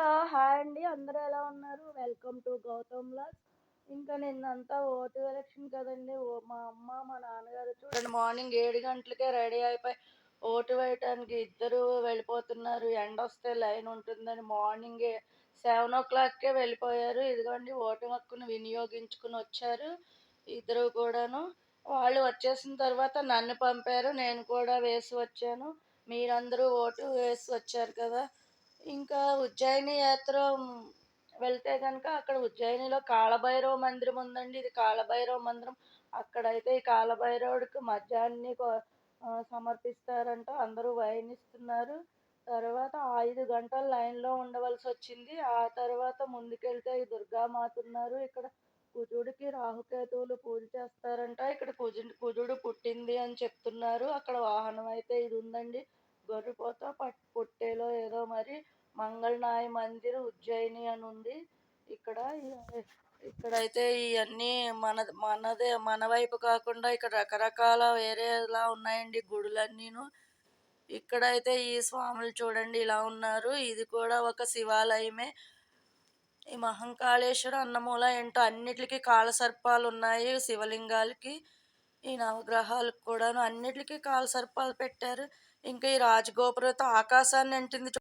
Hello hi అండి. అందరూ ఎలా ఉన్నారు? వెల్కమ్ టు గౌతమ్ లాస్ ఇంకా నిన్నంతా ఓటు ఎలక్షన్ కదండి. ఓ మా అమ్మ మా నాన్నగారు చూడండి మార్నింగ్ ఏడు గంటలకే రెడీ అయిపోయి ఓటు వేయటానికి ఇద్దరు వెళ్ళిపోతున్నారు. ఎండ వస్తే లైన్ ఉంటుందని మార్నింగ్ సెవెన్ ఓ క్లాక్కే వెళ్ళిపోయారు. ఇదిగోండి ఓటు హక్కును వినియోగించుకుని వచ్చారు ఇద్దరు కూడాను. వాళ్ళు వచ్చేసిన తర్వాత నన్ను పంపారు. నేను కూడా వేసి వచ్చాను. మీరందరూ ఓటు వేసి వచ్చారు కదా. ఇంకా ఉజ్జయిని యాత్ర వెళ్తే కనుక అక్కడ ఉజ్జయినిలో కాళభైరవ మందిరం ఉందండి. ఇది కాళభైరవ మందిరం. అక్కడైతే ఈ కాళభైరవుడికి మద్యాన్ని సమర్పిస్తారంట. అందరూ వయనిస్తున్నారు తర్వాత ఐదు గంటలు లైన్లో ఉండవలసి వచ్చింది. ఆ తర్వాత ముందుకెళ్తే ఈ దుర్గామాత ఉన్నారు. ఇక్కడ కుజుడికి రాహుకేతువులు పూజ చేస్తారంట. ఇక్కడ కుజు కుజుడు పుట్టింది అని చెప్తున్నారు. అక్కడ వాహనం అయితే ఇది ఉందండి. గొర్రెపోత పట్ పుట్టేలో ఏదో మరి మంగళనాయ మందిర్ ఉజ్జయిని అని ఉంది. ఇక్కడ ఇక్కడైతే ఇవన్నీ మన మనదే మన వైపు కాకుండా ఇక్కడ రకరకాల వేరేలా ఉన్నాయండి గుడులన్నీను. ఇక్కడైతే ఈ స్వాములు చూడండి ఇలా ఉన్నారు. ఇది కూడా ఒక శివాలయమే. ఈ మహంకాళేశ్వర అన్నమూల ఏంటో అన్నిటికీ కాలసర్పాలు ఉన్నాయి శివలింగాలకి. ఈ నవగ్రహాలకు కూడాను అన్నిటికీ కాలసర్పాలు పెట్టారు. ఇంకా ఈ రాజగోపురంతో ఆకాశాన్ని అంటింది చూ-